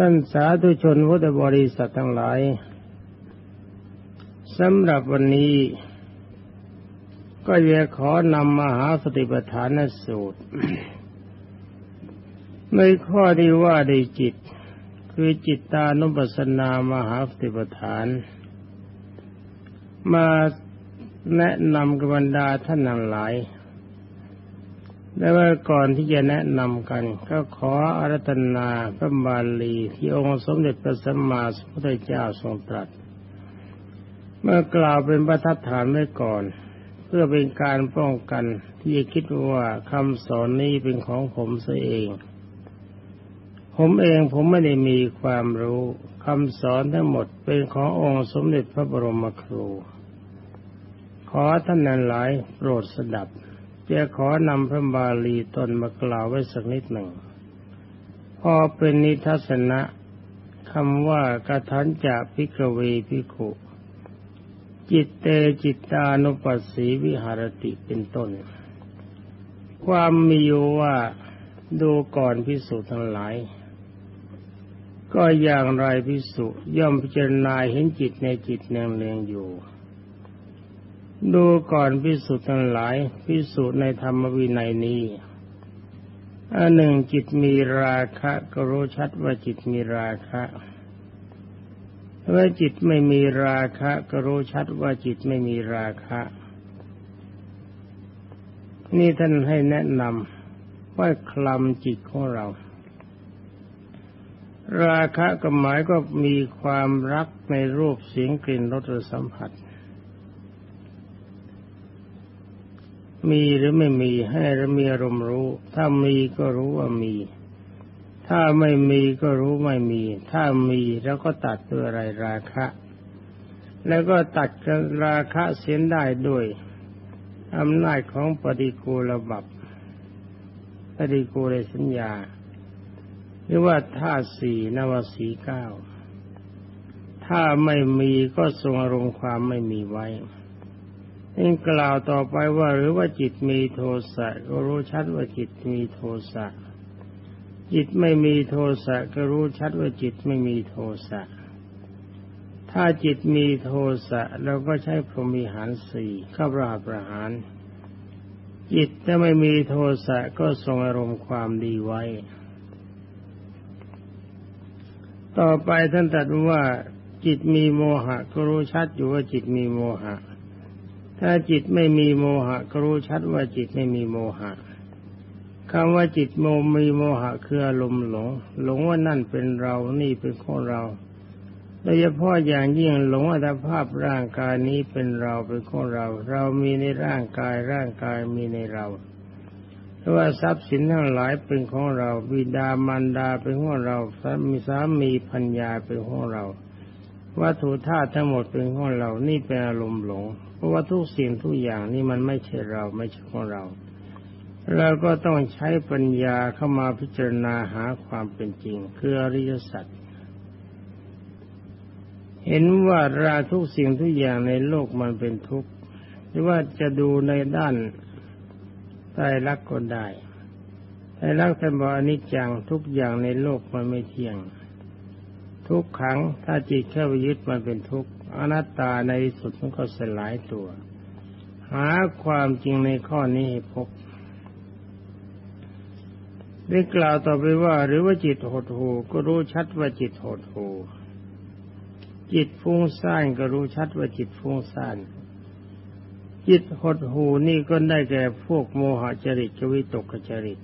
ท่านสาธุชนพุทธบริษัททั้งหลายสำหรับวันนี้ ก็จะขอนำมหาสติปัฏฐานสูตร ในข้อที่ว่าในจิต คือจิตตานุปัสสนามหาสติปัฏฐาน มาแนะนำกับบรรดาท่านทั้งหลาย และว่าก่อนที่จะแนะนำกัน ก็ขออารัตนาพระบาลีที่องค์สมเด็จพระสัมมาสัมพุทธเจ้าทรงตรัส เมื่อกล่าวเป็นประทัดฐานไว้ก่อน เพื่อเป็นการป้องกันที่จะคิดว่าคำสอนนี้เป็นของผมเสียเอง ผมเองผมไม่ได้มีความรู้คำสอนทั้งหมดเป็นขององค์สมเด็จพระบรมครู ขอท่านนั้นหลายโปรดสดับ จะขอนำพระบาลีตนมากล่าวไว้สักนิดหนึ่ง พอเป็นนิทัศนะคำว่ากทันจะพิกเวพิขุจิตเตจิตตานุปัสสีวิหารติเป็นต้น ความมีอยู่ว่าดูก่อนพิสุทั้งหลาย ก็อย่างไรพิสุย่อมพิจารณาเห็นจิตในจิตเนืองเนืองอยู่ ดูก่อนพิสุทั้งหลายพิสุในธรรมวินัยนี้อันหนึ่งจิตมีราคะก็รู้ชัดว่าจิตมีราคะเมื่อจิตไม่มีราคะก็รู้ชัดว่าจิตไม่มีราคะ นี่ท่านให้แนะนำว่าคลำจิตของเรา ราคะก็หมายก็มีความรักในรูปเสียงกลิ่นรสสัมผัส มีหรือไม่มีให้เรามีอารมณ์รู้ ถ้ามีก็รู้ว่ามี ถ้าไม่มีก็รู้ไม่มี ถ้ามีแล้วก็ตัดด้วอะไรราคะ แล้วก็ตัดราคะเสียนได้ด้วยอำนาจของปฏิกูลบับปฏิกูลสัญญาหรือว่าท่าสี่นวสีเก้าถ้าไม่มีก็ทรงอารมณ์ความไม่มีไว้ เองกล่าวต่อไปว่าหรือว่าจิตมีโทสะก็รู้ชัดว่าจิตมีโทสะจิตไม่มีโทสะก็รู้ชัดว่าจิตไม่มีโทสะถ้าจิตมีโทสะเราก็ใช้พรหมิหารสี่ข้าราประหาร จิตถ้าไม่มีโทสะก็ทรงอารมณ์ความดีไว้ ต่อไปท่านตรัสว่าจิตมีโมหะก็รู้ชัดอยู่ว่าจิตมีโมหะ ถ้าจิตไม่มีโมหะก็รู้ชัดว่าจิตไม่มีโมหะคำว่าจิตโมมีโมหะคืออารมณ์หลง หลงว่านั่นเป็นเรานี่เป็นของเราโดยเฉพาะอย่างยิ่งหลงอัตภาพร่างกายนี้เป็นเราเป็นของเรา เรามีในร่างกายร่างกายมีในเราเพราะว่าทรัพย์สินทั้งหลายเป็นของเราบิดามารดาเป็นของเราสามีสามีพัญญาเป็นของเรา วัตถุธาตุทั้งหมดเป็นของเรานี่เป็นอารมณ์หลง เพราะว่าทุกสิ่งทุกอย่างนี่มันไม่ใช่เราไม่ใช่ของเรา เราก็ต้องใช้ปัญญาเข้ามาพิจารณาหาความเป็นจริง คืออริยสัจเห็นว่าราทุกสิ่งทุกอย่างในโลกมันเป็นทุกข์หรือว่าจะดูในด้านใต้รักก็ได้ใต้รักแต่บอกอนิจจังทุกอย่างในโลกมันไม่เที่ยง ทุกขังถ้าจิตแค่ไปยึดมันเป็นทุกข์ อนัตตาในสุดมันก็สลายตัว หาความจริงในข้อนี้ให้พบได้กล่าวต่อไปว่า หรือว่าจิตหดหูก็รู้ชัดว่าจิตหดหูจิตฟุ้งซ่านก็รู้ชัดว่าจิตฟุ้งซ่านจิตหดหูนี่ก็ได้แก่พวกโมหจริตจวิตกจริต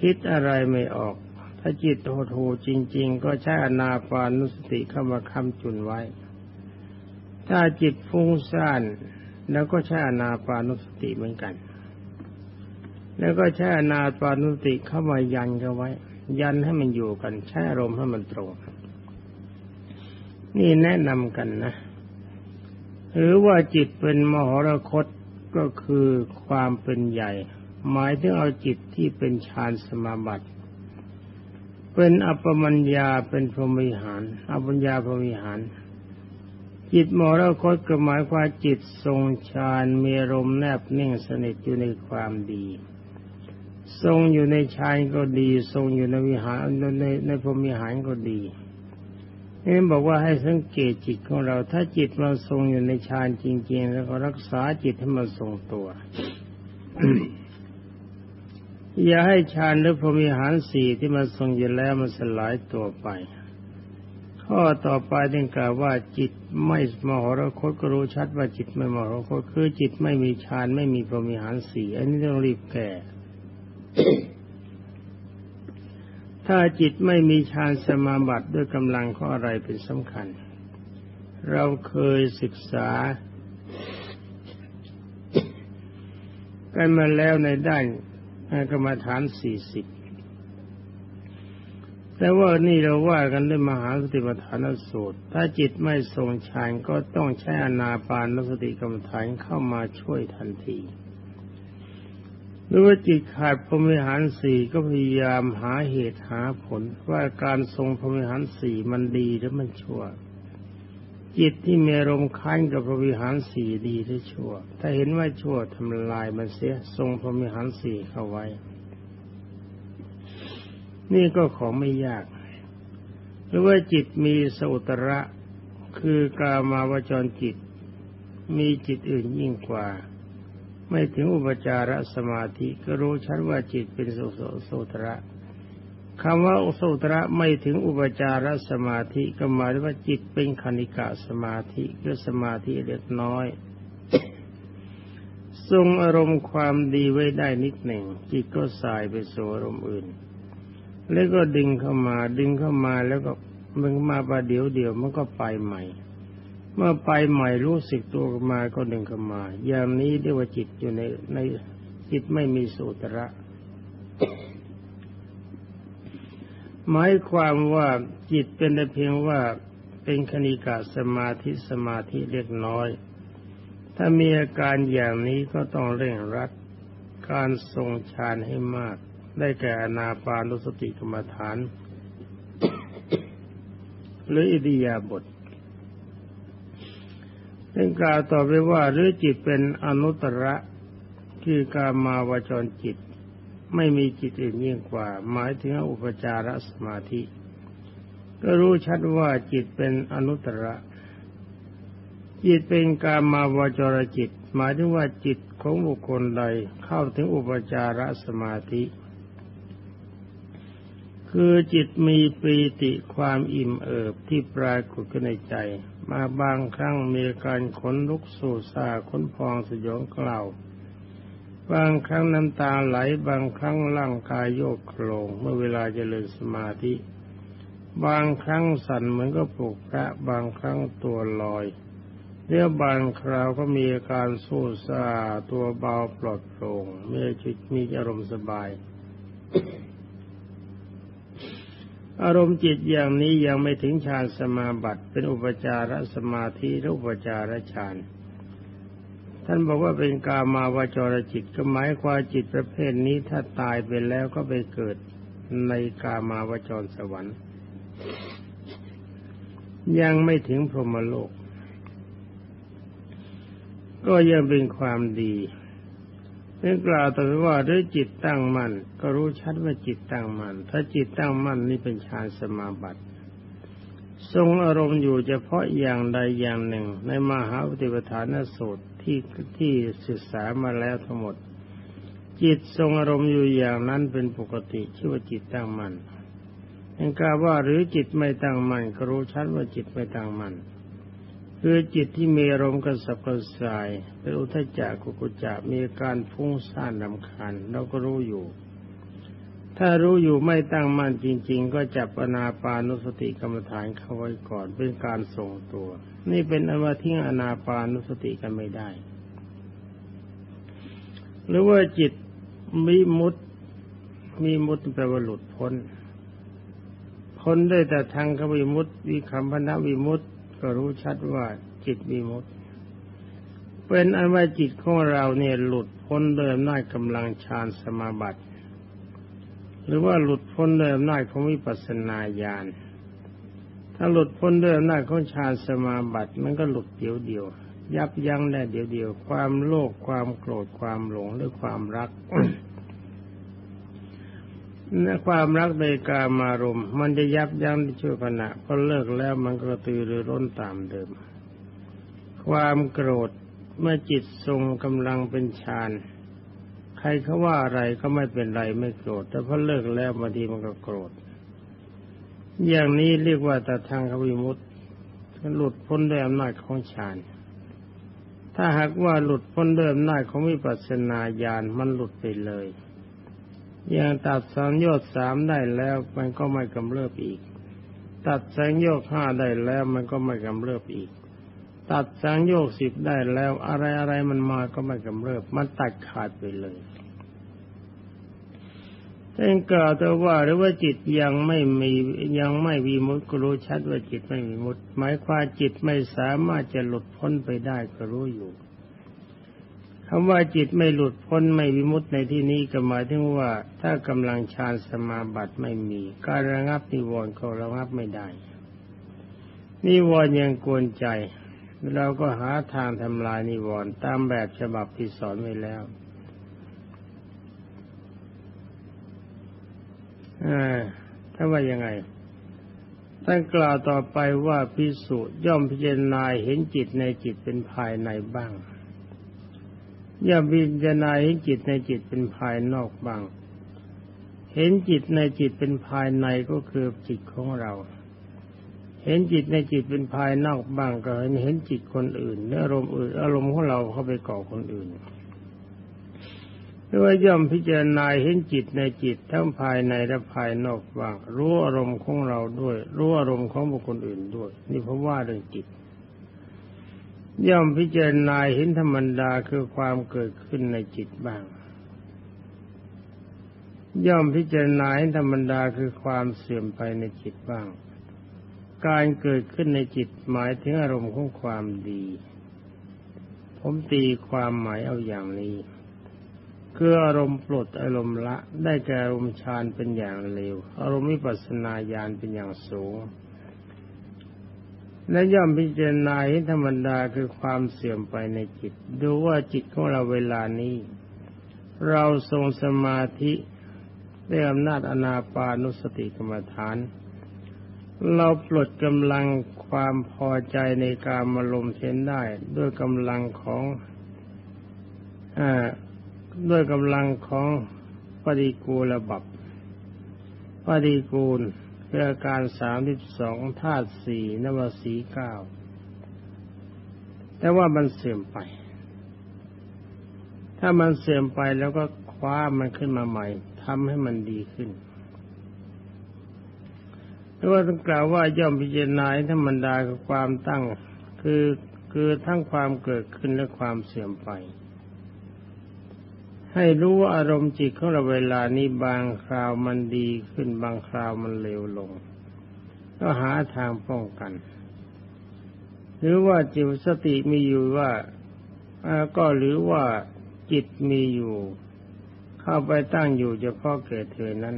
คิดอะไรไม่ออก ถ้าจิตโหดหูจริง ๆ ก็ใช้อนาปานุสติเข้ามาคำจุนไว้ ถ้าจิตฟุ้งซ่านแล้วก็ใช้อนาปานุสติเหมือนกัน แล้วก็ใช้อนาปานุสติเข้ามายันเขาไว้ ยันให้มันอยู่กันใช้อารมณ์ให้มันตรง นี่แนะนำกันนะ หรือว่าจิตเป็นมหรคตก็คือความเป็นใหญ่ หมายถึงเอาจิตที่เป็นฌานสมาบัติ เป็นอัปมัญญาเป็นพรหมิหาร อัปมัญญาพรหมิหาร จิตมรคตก็หมายความจิตทรงฌานมีลมแนบนิ่งสนิทอยู่ในความดี ทรงอยู่ในชายก็ดี ทรงอยู่ในวิหารในในในพรหมิหารก็ดีนี่บอกว่าให้สังเกตจิตของเรา ถ้าจิตมันทรงอยู่ในฌานจริง ๆ แล้วก็รักษาจิตให้มันทรงตัว อย่าให้ฌานหรือพรมิหารสี่ที่มันทรงอยู่แล้วมันสลายตัวไป ข้อต่อไปต้องกล่าวว่าจิตไม่มหรคตก็รู้ชัดว่าจิตไม่มหรคตคือจิตไม่มีฌานไม่มีพรมิหารสี่อันนี้ต้องรีบแก้ถ้าจิตไม่มีฌานสมาบัติด้วยกำลังข้ออะไรเป็นสำคัญ เราเคยศึกษา กันมาแล้วในด้าน กรรมฐานสี่สิบแต่ว่านี่เราว่ากันด้วยมหาสติปัฏฐานสูตร ถ้าจิตไม่ทรงฌานก็ต้องใช้อนาปานสติกรรมฐานเข้ามาช่วยทันที หรือว่าจิตขาดพรมิหารสี่ก็พยายามหาเหตุหาผลว่าการทรงพรมิหารสี่มันดีหรือมันชั่ว จิตที่มีอารมณ์ค้านกับพรหมิหารสี่ดีหรือชั่ว ถ้าเห็นว่าชั่วทำลายมันเสียทรงพรหมิหารสี่เข้าไว้ นี่ก็ของไม่ยาก หรือว่าจิตมีสุตระ คือกามาวจรจิต มีจิตอื่นยิ่งกว่า ไม่ถึงอุปจารสมาธิก็รู้ชัดว่าจิตเป็นโสโสตระ คำว่าโสตระไม่ถึงอุปจารสมาธิก็หมายว่าจิตเป็นคณิกะสมาธิคือสมาธิเล็กน้อย ทรงอารมณ์ความดีไว้ได้นิดหนึ่ง จิตก็สายไปสู่อารมณ์อื่น แล้วก็ดึงเข้ามาดึงเข้ามาแล้วก็มันมาประเดี๋ยวเดียวมันก็ไปใหม่ เมื่อไปใหม่รู้สึกตัวมาก็ดึงเข้ามา อย่างนี้เรียกว่าจิตอยู่ในในจิตไม่มีสุตระ หมายความว่าจิตเป็นแต่เพียงว่าเป็นคณิกาสมาธิสมาธิเล็กน้อย ถ้ามีอาการอย่างนี้ก็ต้องเร่งรัดการทรงฌานให้มาก ได้แก่อนาปานุสติกรรมฐาน หรืออิริยาบถเป็นกล่าวต่อไปว่าหรือจิตเป็นอนุตระ คือกามาวจรจิต ไม่มีจิตอื่นยิ่งกว่า หมายถึงอุปจารสมาธิ ก็รู้ชัดว่าจิตเป็นอนุตระ จิตเป็นกามาวจรจิต หมายถึงว่าจิตของบุคคลใดเข้าถึงอุปจารสมาธิ คือจิตมีปีติความอิ่มเอิบที่ปรากฏขึ้นในใจ มาบางครั้งมีการขนลุกสู่ซาขนพองสยองกล่าว บางครั้งน้ำตาไหลบางครั้งร่างกายโยกโคลงเมื่อเวลาเจริญสมาธิ บางครั้งสั่นเหมือนก็ปลุกพระบางครั้งตัวลอยเรื่อบางคราวก็มีอาการสู้ซาตัวเบาปลอดโปร่งมีจิตมีอารมณ์สบาย อารมณ์จิตอย่างนี้ยังไม่ถึงฌานสมาบัติเป็นอุปจารสมาธิหรืออุปจารฌาน ท่านบอกว่าเป็นกามาวจรจิตก็หมายความจิตประเภทนี้ถ้าตายไปแล้วก็ไปเกิดในกามาวจรสวรรค์ ยังไม่ถึงพรหมโลก ก็ยังเป็นความดีเรื่องกล่าวต่อไปว่าด้วยจิตตั้งมั่นก็รู้ชัดว่าจิตตั้งมั่นถ้าจิตตั้งมั่นนี่เป็นฌานสมาบัติทรงอารมณ์อยู่เฉพาะอย่างใดอย่างหนึ่ง ในมหาปฏิปทานสูตร ที่ที่ศึกษามาแล้วทั้งหมด จิตทรงอารมณ์อยู่อย่างนั้นเป็นปกติชื่อว่าจิตตั้งมั่นยังกล่าวว่าหรือจิตไม่ตั้งมั่นก็รู้ชัดว่าจิตไม่ตั้งมั่นคือจิตที่มีอารมณ์กระสับกระส่ายเป็นอุทจักกุกุจักมีการฟุ้งซ่านลำคาญเราก็รู้อยู่ ถ้ารู้อยู่ไม่ตั้งมั่นจริง ๆ ก็จับอนาปานุสติกรรมฐานเข้าไว้ก่อนเป็นการทรงตัว นี่เป็นอว่าทิ้งอนาปานุสติกันไม่ได้ หรือว่าจิตมีมุตมีมุตแปลว่าหลุดพ้น พ้นได้แต่ทางขวิมุตวิคัมพนาวิมุตก็รู้ชัดว่าจิตมีมุตเป็นอันว่าจิตของเราเนี่ยหลุดพ้นโดยอำนาจกำลังฌานสมาบัติ หรือว่าหลุดพ้นโดยอำนาจของวิปัสสนาญาณ ถ้าหลุดพ้นด้วยอำนาจของฌานสมาบัติมันก็หลุดเดียวเดียว ยับยั้งได้เดียวเดียว ความโลภความโกรธความหลงหรือความรักและความรักในกามารมณ์มันจะยับยั้งในชั่วขณะพอเลิกแล้วมันก็ตือรือร้นตามเดิม ความโกรธเมื่อจิตทรงกำลังเป็นฌานใครเขาว่าอะไรก็ไม่เป็นไรไม่โกรธแต่พอเลิกแล้วบางทีมันก็โกรธ อย่างนี้เรียกว่าตทางขวิมุตติหลุดพ้นด้วยอำนาจของฌานถ้าหากว่าหลุดพ้นด้วยอำนาจของวิปัสสนาญาณมันหลุดไปเลยอย่างตัดสังโยชน์สามได้แล้วมันก็ไม่กำเริบอีก ตัดสังโยชน์ห้าได้แล้วมันก็ไม่กำเริบอีก ตัดสังโยชน์สิบได้แล้ว อะไรอะไรมันมาก็ไม่กำเริบ มันตัดขาดไปเลย เองกล่าวแต่ว่าหรือว่าจิตยังไม่มียังไม่มีมุตก็รู้ชัดว่าจิตไม่มีมุตหมายความจิตไม่สามารถจะหลุดพ้นไปได้ก็รู้อยู่คำว่าจิตไม่หลุดพ้นไม่วิมุตในที่นี้ก็หมายถึงว่าถ้ากำลังฌานสมาบัติไม่มี การระงับนิวรณ์ก็ระงับไม่ได้ นิวรณ์ยังกวนใจ เราก็หาทางทำลายนิวรณ์ตามแบบฉบับที่สอนไว้แล้ว ถ้าว่ายังไง ท่านกล่าวต่อไปว่าพิสุย่อมพิจารณาเห็นจิตในจิตเป็นภายในบ้าง ย่อมพิจารณาเห็นจิตในจิตเป็นภายนอกบ้าง เห็นจิตในจิตเป็นภายในก็คือจิตของเรา เห็นจิตในจิตเป็นภายนอกบ้างก็เห็นเห็นจิตคนอื่นอารมณ์อื่นอารมณ์ของเราเข้าไปก่อคนอื่น หรือว่าย่อมพิจารณาเห็นจิตในจิตทั้งภายในและภายนอกบ้างรู้อารมณ์ของเราด้วย รู้อารมณ์ของบุคคลอื่นด้วย นี่เพราะว่าเรื่องจิต ย่อมพิจารณาเห็นธรรมดาคือความเกิดขึ้นในจิตบ้าง ย่อมพิจารณาเห็นธรรมดาคือความเสื่อมไปในจิตบ้าง การเกิดขึ้นในจิตหมายถึงอารมณ์ของความดี ผมตีความหมายเอาอย่างนี้ คืออารมณ์ปลดอารมณ์ละ ได้แก่อารมณ์ฌานเป็นอย่างเร็ว อารมณ์วิปัสสนาญาณเป็นอย่างสูง และย่อมพิจารณาให้ธรรมดาคือความเสื่อมไปในจิต ดูว่าจิตของเราเวลานี้ เราทรงสมาธิด้วยอำนาจอนาปานุสติกรรมฐาน เราปลดกำลังความพอใจในการมาลมเช่นได้ ด้วยกำลังของอ่า ด้วยกำลังของปฏิกูลบับปฏิกูลคืออการสามสิบสองธาตุสี่นวสีเก้าแต่ว่ามันเสื่อมไป ถ้ามันเสื่อมไปแล้วก็คว้ามันขึ้นมาใหม่ทำให้มันดีขึ้นหรือว่าต้องกล่าวว่าย่อมพิจารณาธรรมดาคือความตั้ง คือคือทั้งความเกิดขึ้นและความเสื่อมไป ให้รู้ว่าอารมณ์จิตของเราเวลานี้บางคราวมันดีขึ้นบางคราวมันเลวลง ก็หาทางป้องกัน หรือว่าจิตสติมีอยู่ว่าก็หรือว่าจิตมีอยู่ เข้าไปตั้งอยู่เฉพาะเกิดเธอนั้น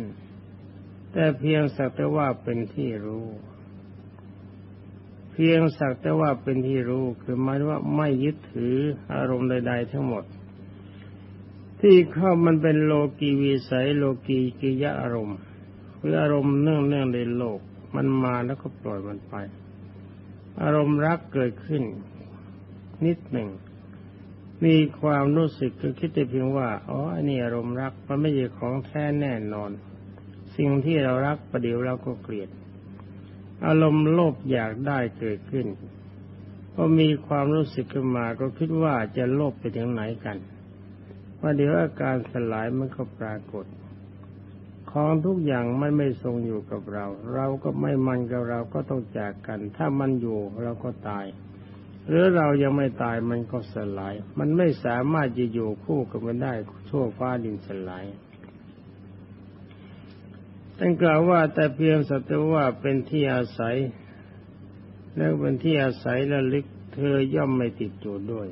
แต่เพียงสักแต่ว่าเป็นที่รู้ เพียงสักแต่ว่าเป็นที่รู้คือหมายว่าไม่ยึดถืออารมณ์ใด ๆ ทั้งหมด ที่เข้ามันเป็นโลกีวิสัยโลกีกิยะอารมณ์คืออารมณ์เนื่องเนื่องในโลก มันมาแล้วก็ปล่อยมันไป อารมณ์รักเกิดขึ้น นิดหนึ่ง มีความรู้สึกคือคิดแต่เพียงว่าอ๋ออันนี้อารมณ์รักมันไม่ใช่ของแท้แน่นอน สิ่งที่เรารักประเดี๋ยวเราก็เกลียด อารมณ์โลภอยากได้เกิดขึ้นพอมีความรู้สึกขึ้นมาก็คิดว่าจะโลภไปถึงไหนกัน ว่าเดี๋ยวอาการสลายมันก็ปรากฏ ของทุกอย่างมันไม่ทรงอยู่กับเรา เราก็ไม่มันกับเราก็ต้องจากกัน ถ้ามันอยู่เราก็ตาย หรือเรายังไม่ตายมันก็สลาย มันไม่สามารถจะอยู่คู่กับมันได้ชั่วฟ้าดินสลายท่านกล่าวว่าแต่เพียงสัตว์ว่าเป็นที่อาศัย แล้วเป็นที่อาศัยระลึกเธอย่อมไม่ติดอยู่ด้วย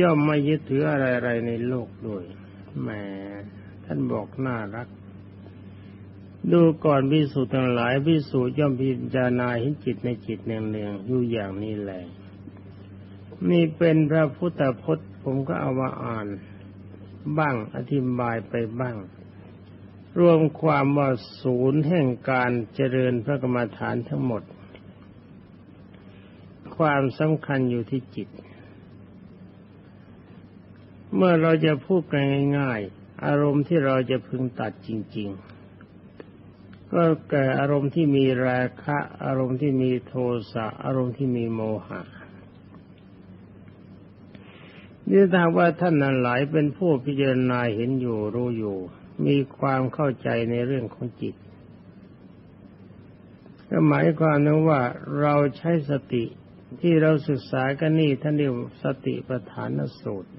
ย่อมไม่ยึดถืออะไรๆในโลกด้วยแหมท่านบอกน่ารัก ดูก่อนพิสูจน์ทั้งหลายพิสูจน์ย่อมพิจารณาเห็นจิตในจิตเนืองๆอยู่อย่างนี้แหละนี่เป็นพระพุทธพจน์ ผมก็เอามาอ่าน บ้างอธิบายไปบ้าง รวมความว่าศูนย์แห่งการเจริญพระกรรมฐานทั้งหมด ความสำคัญอยู่ที่จิต เมื่อเราจะพูดกันง่าย ๆ อารมณ์ที่เราจะพึงตัดจริง ๆ ก็แก่อารมณ์ที่มีราคะ อารมณ์ที่มีโทสะอารมณ์ที่มีโมหะนี่ถ้าว่าท่านนั้นหลายเป็นผู้พิจารณาเห็นอยู่รู้อยู่ มีความเข้าใจในเรื่องของจิตก็หมายความนั้นว่าเราใช้สติที่เราศึกษากันนี่ท่านเรียกสติปัฏฐานสูตร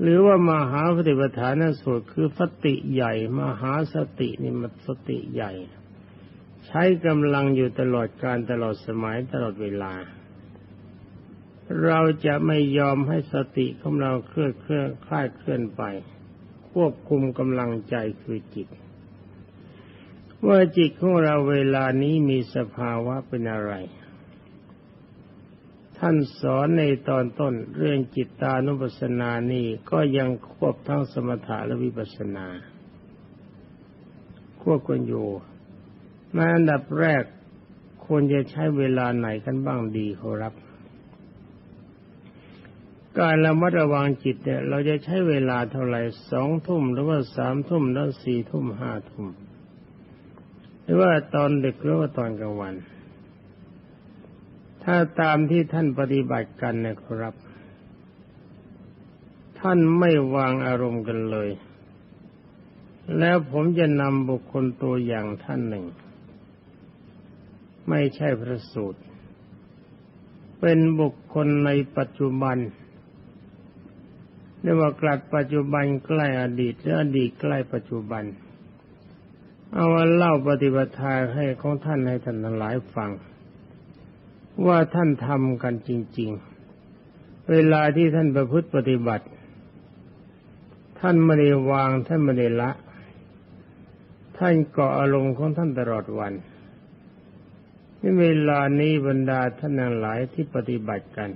หรือว่ามหาปฏิปทานสูตรคือสติใหญ่ มหาสตินี่มันสติใหญ่ ใช้กำลังอยู่ตลอดการตลอดสมัยตลอดเวลา เราจะไม่ยอมให้สติของเราเคลื่อนเคลื่อนคลายเคลื่อนไป ควบคุมกำลังใจคือจิต ว่าจิตของเราเวลานี้มีสภาวะเป็นอะไร ท่านสอนในตอนต้นเรื่องจิตตานุปัสสนานี่ก็ยังควบทั้งสมถะและวิปัสสนา ควบกันอยู่มาอันดับแรกควรจะใช้เวลาไหนกันบ้างดีขอรับ การระมัดระวังจิตเนี่ย เราจะใช้เวลาเท่าไหร่สองทุ่มหรือว่าสามทุ่มแล้วสี่ทุ่มห้าทุ่มหรือว่าตอนดึกหรือว่าตอนกลางวัน ถ้าตามที่ท่านปฏิบัติกันนะครับ ท่านไม่วางอารมณ์กันเลย แล้วผมจะนำบุคคลตัวอย่างท่านหนึ่ง ไม่ใช่พระสูตร เป็นบุคคลในปัจจุบันเรียกว่ากลัดปัจจุบันใกล้อดีตหรืออดีตใกล้ปัจจุบัน เอาว่าเล่าปฏิบัติให้ของท่านให้ท่านทั้งหลายฟัง ว่าท่านทำกันจริง ๆ เวลาที่ท่านประพฤติปฏิบัติ ท่านไม่ได้วางท่านไม่ได้ละ ท่านเกาะอารมณ์ของท่านตลอดวันนี่เวลานี้บรรดาท่านนังหลายที่ปฏิบัติกัน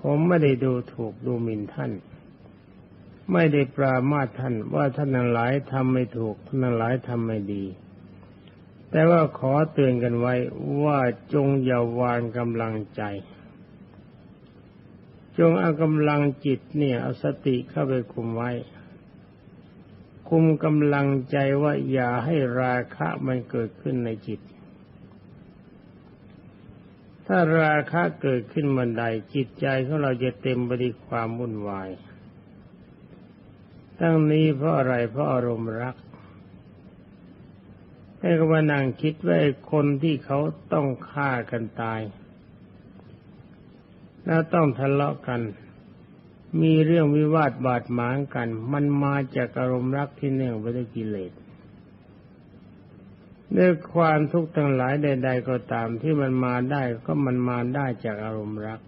ผมไม่ได้ดูถูกดูหมิ่นท่าน ไม่ได้ปรามาทท่านว่าท่านหลายทำไม่ถูกท่านหลายทำไม่ดี แต่ว่าขอเตือนกันไว้ว่าจงอย่าวางกำลังใจ จงเอากำลังจิตเนี่ยเอาสติเข้าไปคุมไว้ คุมกำลังใจว่าอย่าให้ราคะมันเกิดขึ้นในจิต ถ้าราคะเกิดขึ้นบันใดจิตใจของเราจะเต็มไปด้วยความวุ่นวายตั้งนี้เพราะอะไรเพราะอารมณ์รัก ให้ก็มานั่งคิดว่าคนที่เขาต้องฆ่ากันตาย แล้วต้องทะเลาะกัน มีเรื่องวิวาทบาดหมางกัน มันมาจากอารมณ์รักที่เนื่องไปด้วยกิเลสด้วยความทุกข์ทั้งหลายใด ๆ ก็ตามที่มันมาได้ก็มันมาได้จากอารมณ์รัก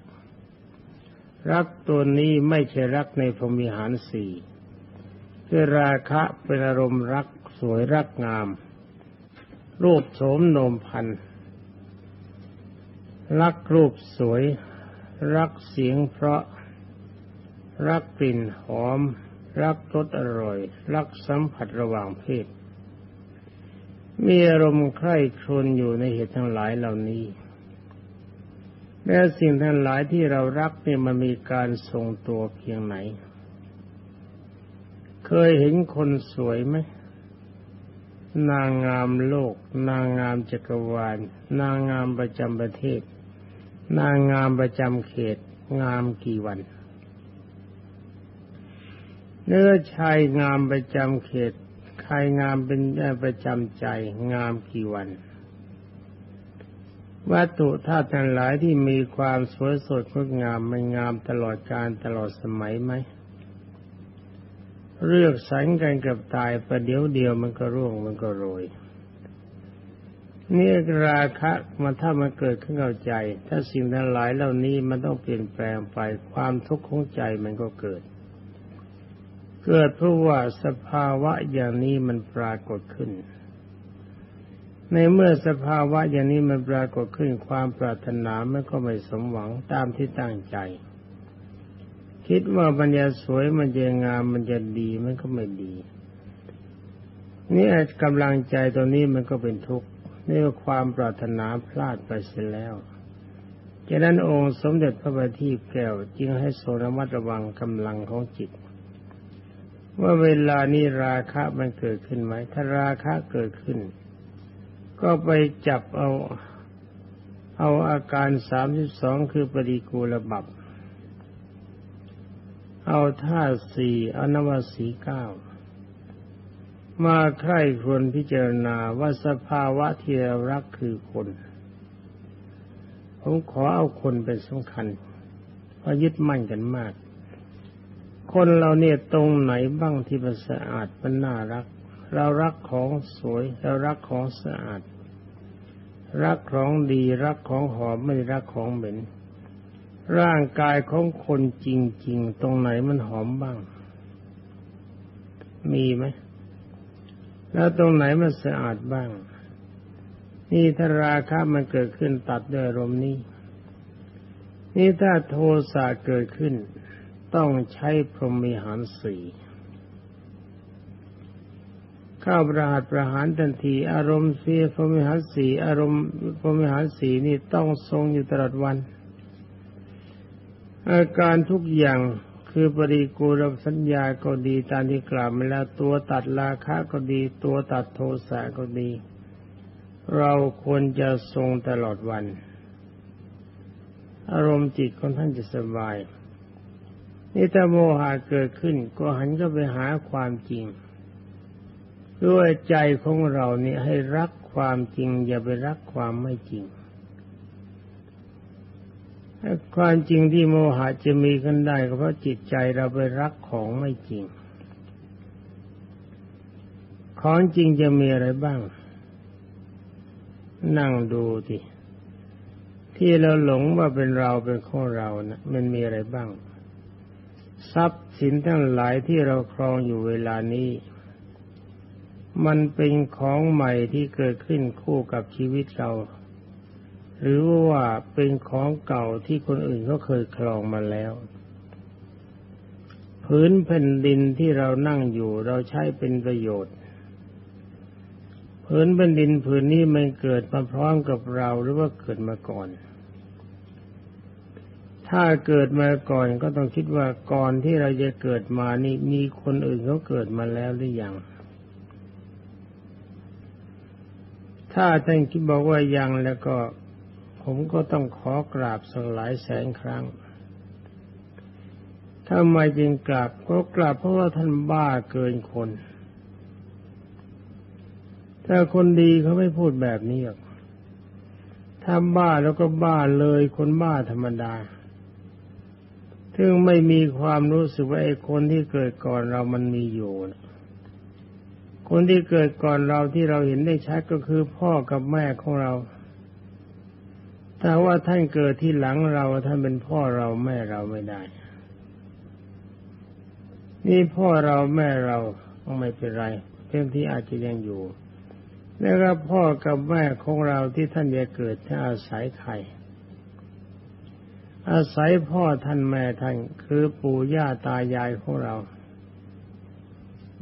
รักตัวนี้ไม่ใช่รักในพรมิหารสี่คือราคะเป็นอารมณ์รักสวยรักงาม รูปโสมโนมพันรักรูปสวย รักเสียงเพราะ รักกลิ่นหอม รักรสอร่อย รักสัมผัสระหว่างเพศ มีอารมณ์ใคร่ครวญอยู่ในเหตุทั้งหลายเหล่านี้และสิ่งทั้งหลายที่เรารักเนี่ยมันมีการทรงตัวเพียงไหน เคยเห็นคนสวยไหม นางงามโลก นางงามจักรวาล นางงามประจำประเทศ นางงามประจำเขต งามกี่วัน เนื้อชายงามประจำเขตใครงามเป็นประจำใจ งามกี่วัน วัตถุธาตุทั้งหลายที่มีความสวยสดงดงามมันงามตลอดการตลอดสมัยไหม เลือกสังกันกับตายประเดี๋ยวเดียวมันก็ร่วงมันก็โรยนี่ราคะมันถ้ามันเกิดขึ้นเข้าใจ ถ้าสิ่งทั้งหลายเหล่านี้มันต้องเปลี่ยนแปลงไปความทุกข์ของใจมันก็เกิด เกิดเพราะว่าสภาวะอย่างนี้มันปรากฏขึ้น ในเมื่อสภาวะอย่างนี้มันปรากฏขึ้นความปรารถนามันก็ไม่สมหวังตามที่ตั้งใจ คิดว่ามันจะสวยมันจะงามมันจะดีมันก็ไม่ดี นี่กำลังใจตัวนี้มันก็เป็นทุกข์นี่ความปรารถนาพลาดไปเสียแล้วฉะนั้นองค์สมเด็จพระบัณฑิตแก้วจึงให้โสระมัดระวังกำลังของจิต ว่าเวลานี้ราคะมันเกิดขึ้นไหม ถ้าราคะเกิดขึ้น ก็ไปจับเอา เอาอาการสามสิบสองคือปฏิกูลบับ เอาท่าสี่อนวสีเก้ามาใคร่ควรพิจารณาว่าสภาวะที่เรารักคือคน ผมขอเอาคนเป็นสำคัญเพราะยึดมั่นกันมาก คนเราเนี่ยตรงไหนบ้างที่มันสะอาดมันน่ารัก เรารักของสวยเรารักของสะอาด รักของดีรักของหอมไม่รักของเหม็น ร่างกายของคนจริง ๆ ตรงไหนมันหอมบ้าง มีไหม แล้วตรงไหนมันสะอาดบ้าง นี่ถ้าราคะมันเกิดขึ้นตัดด้วยอารมณ์นี้ นี่ถ้าโทสะเกิดขึ้น ต้องใช้พรหมิหารสี่ข้าประหัตประหารทันที อารมณ์เสียพรหมิหารสีอารมณ์พรหมิหารสีนี่ต้องทรงอยู่ตลอดวัน อาการทุกอย่างคือปริกูลสัญญาก็ดีตามที่กล่าวมาแล้วตัวตัดราคะก็ดี ตัวตัดโทสะก็ดี เราควรจะทรงตลอดวัน อารมณ์จิตของท่านจะสบายนี่ถ้าโมหะเกิดขึ้น ก็หันก็ไปหาความจริง ด้วยใจของเรานี่ให้รักความจริง อย่าไปรักความไม่จริง ความจริงที่โมหะจะมีกันได้ก็เพราะจิตใจเราไปรักของไม่จริง ของจริงจะมีอะไรบ้าง นั่งดูทีที่เราหลงว่าเป็นเราเป็นของเรานะมันมีอะไรบ้าง ทรัพย์สินทั้งหลายที่เราครองอยู่เวลานี้ มันเป็นของใหม่ที่เกิดขึ้นคู่กับชีวิตเรา หรือว่าเป็นของเก่าที่คนอื่นเขาเคยครองมาแล้ว พื้นแผ่นดินที่เรานั่งอยู่เราใช้เป็นประโยชน์ผืนแผ่นดินผืนนี้มันเกิดมาพร้อมกับเราหรือว่าเกิดมาก่อน ถ้าเกิดมาก่อนก็ต้องคิดว่าก่อนที่เราจะเกิดมานี่มีคนอื่นเขาเกิดมาแล้วหรือยัง ถ้าท่านคิดบอกว่ายังแล้วก็ ผมก็ต้องขอกราบสักหลายแสนครั้งทำไมจึงกราบก็กราบเพราะว่าท่านบ้าเกินคน ถ้าคนดีเขาไม่พูดแบบนี้หรอกถ้าบ้าแล้วก็บ้าเลยคนบ้าธรรมดาถึงไม่มีความรู้สึกว่าไอ้คนที่เกิดก่อนเรามันมีอยู่ คนที่เกิดก่อนเราที่เราเห็นได้ชัดก็คือพ่อกับแม่ของเรา แต่ว่าท่านเกิดที่หลังเราท่านเป็นพ่อเราแม่เราไม่ได้ นี่พ่อเราแม่เราไม่เป็นไรเพียงที่อาจจะยังอยู่ แล้วก็พ่อกับแม่ของเราที่ท่านจะเกิดท่านอาศัยใครอาศัยพ่อท่านแม่ท่านคือปู่ย่าตายายของเรา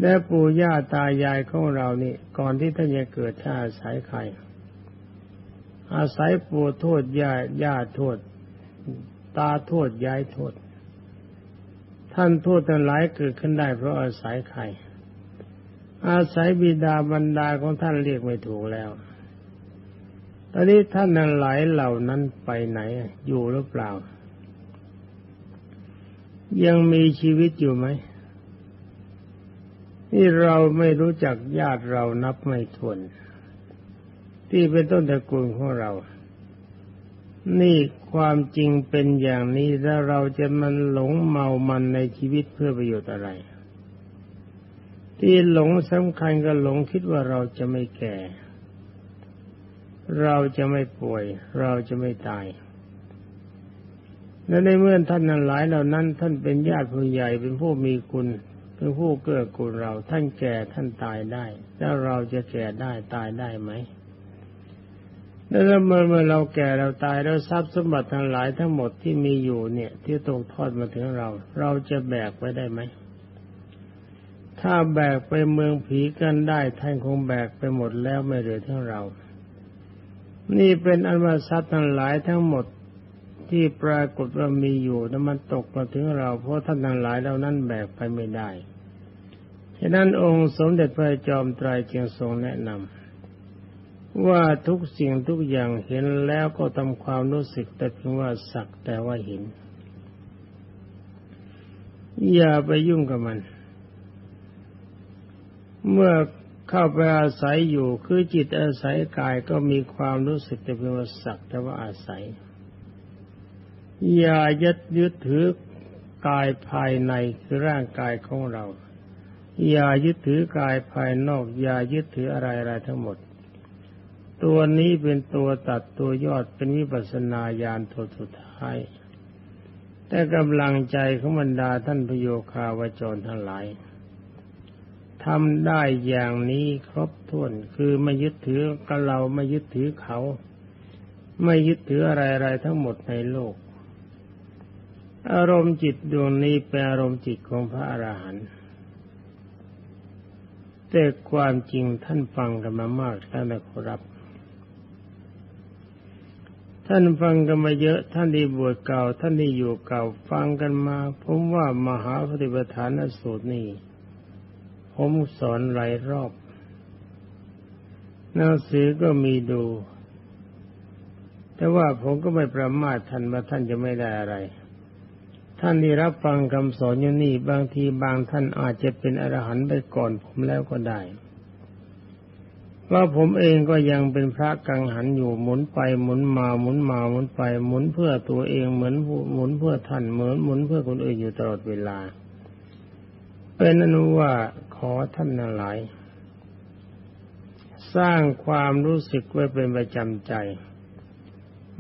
และปู่ย่าตายายของเรานี่ ก่อนที่ท่านจะเกิดท่านอาศัยใคร อาศัยปู่โทษย่าย่าโทษ ตาโทษยายโทษ ท่านโทษทั้งหลายเกิดขึ้นได้เพราะอาศัยใคร อาศัยบิดาบรรดาของท่านเรียกไม่ถูกแล้ว ตอนนี้ท่านนั้นหลายเหล่านั้นไปไหน อยู่หรือเปล่า ยังมีชีวิตอยู่ไหมนี่เราไม่รู้จักญาติเรานับไม่ถ้วน ที่เป็นต้นตระกูลของเรา นี่ความจริงเป็นอย่างนี้แล้วเราจะมันหลงเมามันในชีวิตเพื่อประโยชน์อะไร ที่หลงสำคัญก็หลงคิดว่าเราจะไม่แก่ เราจะไม่ป่วย เราจะไม่ตายและในเมื่อท่านนั้นหลายเหล่านั้น ท่านเป็นญาติผู้ใหญ่เป็นผู้มีคุณเป็นผู้เกื้อกูลเราท่านแก่ท่านตายได้ แล้วเราจะแก่ได้ตายได้ไหม แล้วเมื่อเมื่อเราแก่เราตายแล้วทรัพย์สมบัติทั้งหลายทั้งหมดที่มีอยู่เนี่ย ที่ตกทอดมาถึงเรา เราจะแบกไว้ได้ไหมถ้าแบกไปเมืองผีกันได้ท่านคงแบกไปหมดแล้วไม่เหลือทั้งเรา นี่เป็นอันว่าทรัพย์ทั้งหลายทั้งหมดที่ปรากฏว่ามีอยู่นั้นมันตกมาถึงเรา เพราะท่านทั้งหลายเหล่านั้นแบกไปไม่ได้ ฉะนั้นองค์สมเด็จพระจอมไตรจึงทรงแนะนำ ว่าทุกสิ่งทุกอย่างเห็นแล้วก็ทำความรู้สึกแต่เพียงว่าสักแต่ว่าเห็น อย่าไปยุ่งกับมัน เมื่อเข้าไปอาศัยอยู่คือจิตอาศัยกายก็มีความรู้สึกแต่เพียงว่าสักแต่ว่าอาศัย อย่ายึดยึดถือกายภายในคือร่างกายของเรา อย่ายึดถือกายภายนอก อย่ายึดถืออะไรอะไรทั้งหมด ตัวนี้เป็นตัวตัดตัวยอดเป็นวิปัสนาญาณตัวสุดท้าย แต่กำลังใจของบรรดาท่านพโยคาวจรทั้งหลายทำได้อย่างนี้ครบถ้วนคือไม่ยึดถือกับเราไม่ยึดถือเขา ไม่ยึดถืออะไรอะไรทั้งหมดในโลก อารมณ์จิตดวงนี้เป็นอารมณ์จิตของพระอรหันต์แต่ความจริงท่านฟังกันมามากแล้วนะครับ ท่านฟังกันมาเยอะ ท่านที่บวชเก่า ท่านที่อยู่เก่า ฟังกันมา ผมว่ามหาปฏิปทานสูตรนี้ผมสอนหลายรอบหนังสือก็มีดู แต่ว่าผมก็ไม่ประมาทท่านว่าท่านจะไม่ได้อะไร ท่านที่รับฟังคำสอนอยู่นี่ บางทีบางท่านอาจจะเป็นอรหันต์ไปก่อนผมแล้วก็ได้ ว่าผมเองก็ยังเป็นพระกังหันอยู่หมุนไปหมุนมาหมุนมาหมุนไป หมุนเพื่อตัวเองเหมือนหมุนเพื่อท่านเหมือนหมุนเพื่อคนอื่นอยู่ตลอดเวลา เป็นอนุว่าขอท่านทั้งหลาย สร้างความรู้สึกไว้เป็นประจำใจ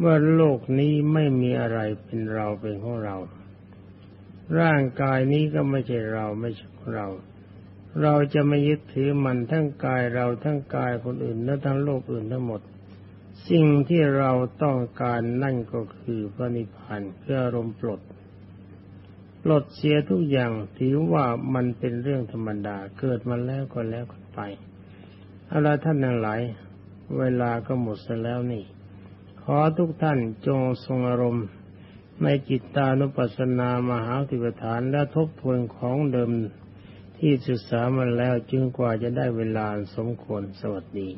ว่าโลกนี้ไม่มีอะไรเป็นเราเป็นของเรา ร่างกายนี้ก็ไม่ใช่เราไม่ใช่ของเรา เราจะไม่ยึดถือมันทั้งกายเราทั้งกายคนอื่นและทั้งโลกอื่นทั้งหมด สิ่งที่เราต้องการนั่นก็คือพระนิพพานเพื่ออารมณ์ปลด ปลดเสียทุกอย่างถือว่ามันเป็นเรื่องธรรมดาเกิดมาแล้วก็แล้วกันไปเอาละท่านทั้งหลายเวลาก็หมดแล้วนี่ ขอทุกท่านจงทรงอารมณ์ในจิตตานุปัสสนามหาติปฐานและทบทวนของเดิม ที่ศึกษามาแล้วจึงกว่าจะได้เวลาสมควรสวัสดี